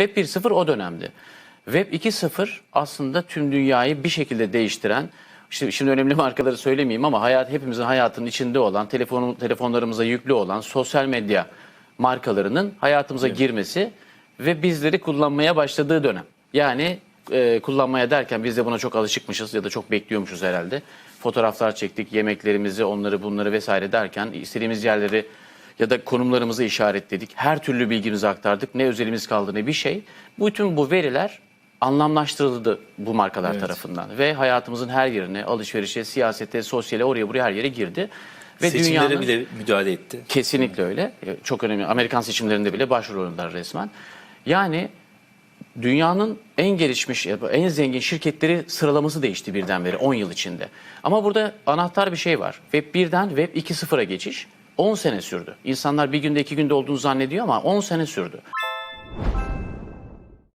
Web 1.0 o dönemdi. Web 2.0 aslında tüm dünyayı bir şekilde değiştiren, işte şimdi önemli markaları söylemeyeyim ama hayat hepimizin hayatının içinde olan, telefon, telefonlarımıza yüklü olan sosyal medya markalarının hayatımıza girmesi ve bizleri kullanmaya başladığı dönem. Yani e, kullanmaya derken biz de buna çok alışıkmışız ya da çok bekliyormuşuz herhalde. Fotoğraflar çektik, yemeklerimizi, onları bunları vesaire derken istediğimiz yerleri ya da konumlarımızı işaretledik. Her türlü bilgimizi aktardık. Ne özelimiz kaldı ne bir şey. Bütün bu veriler anlamlaştırıldı bu markalar tarafından ve hayatımızın her yerine, alışverişe, siyasete, sosyale, oraya buraya her yere girdi. Ve Seçimlere dünyanın bile müdahale etti. Kesinlikle öyle. E, Çok önemli. Amerikan seçimlerinde bile başrol oynadılar resmen. Yani dünyanın en gelişmiş, en zengin şirketleri sıralaması değişti birdenbire 10 yıl içinde. Ama burada anahtar bir şey var. Web 1'den Web 2.0'a geçiş 10 sene sürdü. İnsanlar bir günde iki günde olduğunu zannediyor ama 10 sene sürdü.